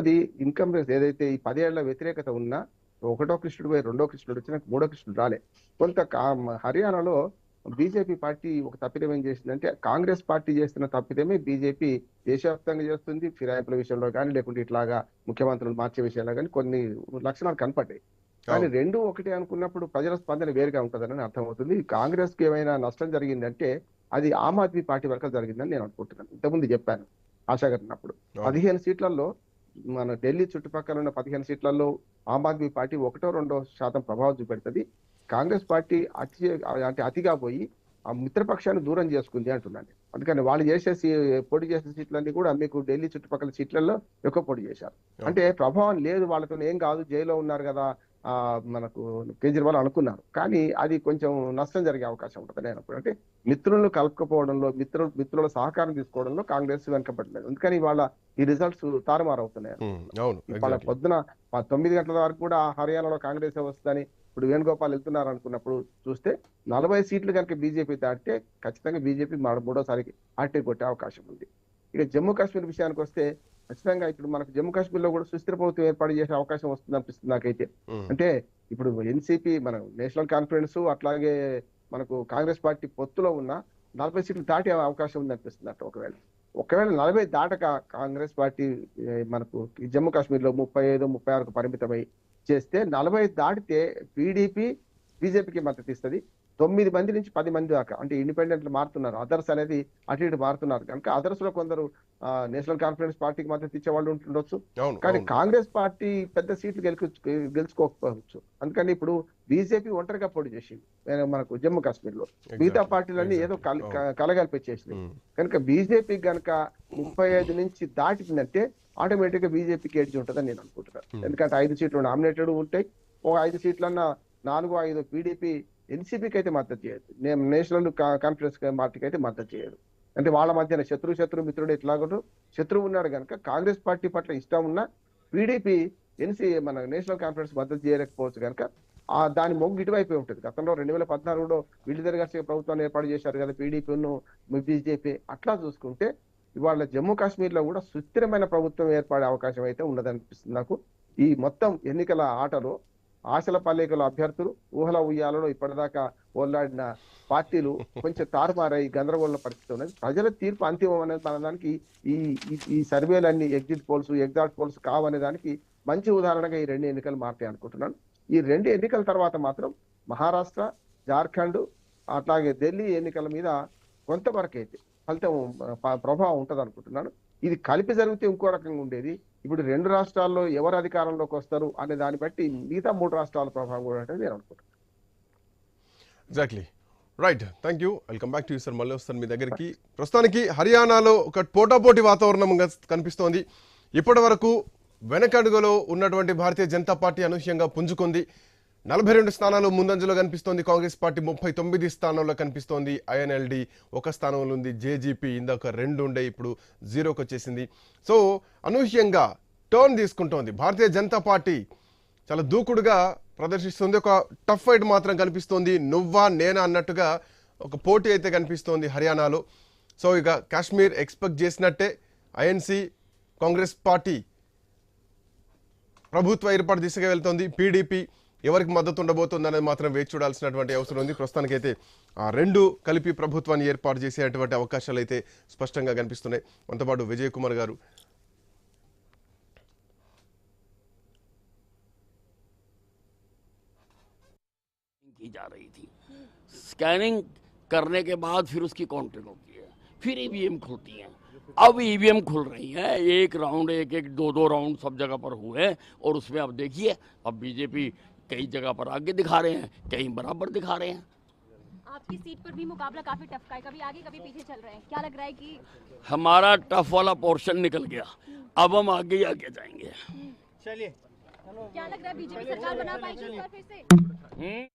అది ఇన్కమ్ ఏదైతే ఈ పదేళ్ళ వ్యతిరేకత ఉన్నా ఒకటో కృష్ణుడు పోయి రెండో కృష్ణుడు వచ్చినా మూడో కృష్ణుడు రాలే. కొంత హర్యానాలో బీజేపీ పార్టీ ఒక తప్పిదం ఏం చేసిందంటే కాంగ్రెస్ పార్టీ చేస్తున్న తప్పిదమే బీజేపీ దేశవ్యాప్తంగా చేస్తుంది ఫిరాయింపుల విషయంలో కానీ లేకుంటే ఇట్లాగా ముఖ్యమంత్రులు మార్చే విషయాల్లో కానీ కొన్ని లక్షణాలు కనపడ్డాయి. కానీ రెండు ఒకటి అనుకున్నప్పుడు ప్రజల స్పందన వేరుగా ఉంటుందని అర్థమవుతుంది. కాంగ్రెస్కి ఏమైనా నష్టం జరిగిందంటే అది ఆమ్ ఆద్మీ పార్టీ వరకు జరిగిందని నేను అనుకుంటున్నాను. ఇంతకుముందు చెప్పాను ఆశాగరినప్పుడు పదిహేను సీట్లలో మన ఢిల్లీ చుట్టుపక్కల ఉన్న పదిహేను సీట్లలో ఆమ్ ఆద్మీ పార్టీ ఒకటో రెండో శాతం ప్రభావం చూపెడుతుంది. కాంగ్రెస్ పార్టీ అతి అంటే అతిగా పోయి ఆ మిత్రపక్షాన్ని దూరం చేసుకుంది అంటున్నాను అందుకని వాళ్ళు చేసే పోటీ చేసే సీట్లన్నీ కూడా మీకు ఢిల్లీ చుట్టుపక్కల సీట్లలో ఎక్కువ పోటీ చేశారు. అంటే ప్రభావం లేదు వాళ్ళతో ఏం కాదు జైల్లో ఉన్నారు కదా మనకు కేజ్రీవాల్ అనుకున్నారు కానీ అది కొంచెం నష్టం జరిగే అవకాశం ఉంటుంది నేను. అంటే మిత్రులను కలుపుకపోవడంలో మిత్రులు మిత్రుల సహకారం తీసుకోవడంలో కాంగ్రెస్ వెనకబడలేదు అందుకని వాళ్ళ ఈ రిజల్ట్స్ తారుమారు అవుతున్నాయి ఉమ్, అవును వాళ్ళ. పొద్దున తొమ్మిది గంటల వరకు కూడా హర్యానాలో కాంగ్రెస్ వస్తుందని ఇప్పుడు వేణుగోపాల్ వెళ్తున్నారు అనుకున్నప్పుడు చూస్తే నలభై సీట్లు కనుక బీజేపీ దాటితే ఖచ్చితంగా బీజేపీ మూడోసారికి ఆర్టీ కొట్టే అవకాశం ఉంది ఇక జమ్మూ కాశ్మీర్ విషయానికి వస్తే ఖచ్చితంగా ఇప్పుడు మనకు జమ్మూ కాశ్మీర్లో కూడా సుస్థిర ప్రభుత్వం ఏర్పాటు చేసే అవకాశం వస్తుంది అనిపిస్తుంది నాకైతే. అంటే ఇప్పుడు ఎన్సీపీ మన నేషనల్ కాన్ఫరెన్స్ అట్లాగే మనకు కాంగ్రెస్ పార్టీ పొత్తులో ఉన్న నలభై సీట్లు దాటే అవకాశం ఉంది అనిపిస్తుంది అట్లా ఒకవేళ. ఒకవేళ నలభై దాటక కాంగ్రెస్ పార్టీ మనకు జమ్మూ కాశ్మీర్లో ముప్పై ఐదు ముప్పై ఆరుకు పరిమితమై చేస్తే నలభై దాటితే పీడీపీ బీజేపీకి మద్దతు ఇస్తుంది. తొమ్మిది మంది నుంచి పది మంది దాకా అంటే ఇండిపెండెంట్లు మారుతున్నారు. అదర్స్ అనేది అటు ఇటు మారుతున్నారు. కనుక అదర్స్లో కొందరు నేషనల్ కాన్ఫరెన్స్ పార్టీకి మద్దతు ఇచ్చే వాళ్ళు ఉంటుండొచ్చు కానీ. కాంగ్రెస్ పార్టీ పెద్ద సీట్లు గెలుకు గెలుచుకోకపోవచ్చు. అందుకని ఇప్పుడు బీజేపీ ఒంటరిగా పోటీ చేసింది. మనకు జమ్మూ కాశ్మీర్లో మిగతా పార్టీలన్నీ ఏదో కలగలిపించేసింది కనుక బీజేపీ గనక ముప్పై ఐదు నుంచి దాటిందంటే ఆటోమేటిక్గా బీజేపీకి ఎడ్జ్ ఉంటుందని నేను అనుకుంటున్నాను. ఎందుకంటే ఐదు సీట్లు నామినేటెడ్ ఉంటాయి. ఓ ఐదు సీట్లన్నా నాలుగు ఐదు పీడీపీ ఎన్సీపీకి అయితే మద్దతు చేయదు నేను నేషనల్ కాన్ఫరెన్స్ పార్టీకి అయితే మద్దతు చేయదు అంటే వాళ్ళ మధ్యన శత్రు శత్రు మిత్రుడు ఎట్లాగో శత్రువు ఉన్నాడు కనుక కాంగ్రెస్ పార్టీ పట్ల ఇష్టం ఉన్న పీడీపీ ఎన్సీ మన నేషనల్ కాన్ఫరెన్స్ మద్దతు చేయలేకపోవచ్చు కనుక ఆ దాని మొగ్గు ఇటువైపే ఉంటుంది. గతంలో రెండు వేల పద్నాలుగులో వీళ్ళిద్దరు కలిసి ప్రభుత్వాన్ని ఏర్పాటు చేశారు కదా పీడీపీను బీజేపీ అట్లా చూసుకుంటే ఇవాళ జమ్మూ కాశ్మీర్లో కూడా సుస్థిరమైన ప్రభుత్వం ఏర్పడే అవకాశం అయితే ఉన్నదనిపిస్తుంది నాకు. ఈ మొత్తం ఎన్నికల ఆటలో ఆశల పల్లికల అభ్యర్థులు ఊహల ఉయ్యాలలో ఇప్పటిదాకా ఓలాడిన పార్టీలు కొంచెం తారుమారై గందరగోళ పరిస్థితి ఉన్నది. ప్రజల తీర్పు అంతిమం అనేది అనడానికి ఈ ఈ- ఈ సర్వేలన్నీ ఎగ్జిట్ పోల్స్ ఎగ్జాట్ పోల్స్ కావనే దానికి మంచి ఉదాహరణగా ఈ రెండు ఎన్నికలు మారుతాయి అనుకుంటున్నాను. ఈ రెండు ఎన్నికల తర్వాత మాత్రం మహారాష్ట్ర జార్ఖండ్ అట్లాగే ఢిల్లీ ఎన్నికల మీద కొంతవరకు అయితే ఫలితం ప్రభావం ఉంటది అనుకుంటున్నాను ఇది కలిపి జరిగితే ఇంకో రకంగా ఉండేది. ఇప్పుడు రెండు రాష్ట్రాల్లో ఎవరు అధికారంలోకి వస్తారు అనే దాన్ని బట్టి మిగతా మూడు రాష్ట్రాల ప్రభావం కూడా అంటే నేను అనుకుంటున్నాను. Exactly right thank you welcome back to you sir మళ్ళీ వస్తాను మీ దగ్గరికి. ప్రస్తుతానికి హర్యానాలో ఒక పోటాపోటీ వాతావరణం కనిపిస్తోంది. ఇప్పటి వరకు వెనకడుగులో ఉన్నటువంటి భారతీయ జనతా పార్టీ అనూహ్యంగా పుంజుకుంది. నలభై రెండు స్థానాలు ముందంజలో కనిపిస్తోంది. కాంగ్రెస్ పార్టీ ముప్పై తొమ్మిది స్థానంలో కనిపిస్తోంది. ఐఎన్ఎల్డి ఒక స్థానంలో ఉంది. జేజీపీ ఇందాక రెండు ఉండే ఇప్పుడు జీరోకి వచ్చేసింది. సో అనూహ్యంగా టర్న్ తీసుకుంటోంది. భారతీయ జనతా పార్టీ చాలా దూకుడుగా ప్రదర్శిస్తుంది. ఒక టఫ్ ఫైట్ మాత్రం కనిపిస్తోంది. నువ్వా నేనా అన్నట్టుగా ఒక పోటీ అయితే కనిపిస్తోంది హర్యానాలో. సో ఇక కాశ్మీర్ ఎక్స్పెక్ట్ చేసినట్టే ఐఎన్సి కాంగ్రెస్ పార్టీ ప్రభుత్వ ఏర్పాటు దిశగా వెళ్తోంది. పీడీపీ ఎవరికి మద్దతు ఉండబోతుంది అనేది మాత్రం వేచి చూడాల్సినటువంటి అవసరం ఉంది ప్రస్తుతానికైతే ఆ రెండు కలిపి ప్రభుత్వాన్ని ఏర్పాటు చేసేటువంటి అవకాశాలు అయితే స్పష్టంగా కనిపిస్తున్నాయి మనతో పాటు విజయ్ కుమార్ గారు की जा रही थी स्कैनिंग करने के बाद फिर उसकी काउंटिंग होती है फिर ईवीएम खुलती हैं अब ईवीएम खुल रही हैं एक राउंड एक एक दो दो राउंड सब जगह पर हुए हैं और उसमें अब देखिए अब बीजेपी कई जगह पर आगे दिखा रहे हैं कहीं बराबर दिखा रहे हैं। आपकी सीट पर भी मुकाबला काफ़ी टफ का है कभी आगे कभी पीछे चल रहे हैं। क्या लग रहा है कि हमारा टफ वाला पोर्शन निकल गया। अब हम आगे ही आगे जाएँगे। चलिए। क्या लग रहा है बीजेपी सरकार बना पाएगी फिर से? हम्म?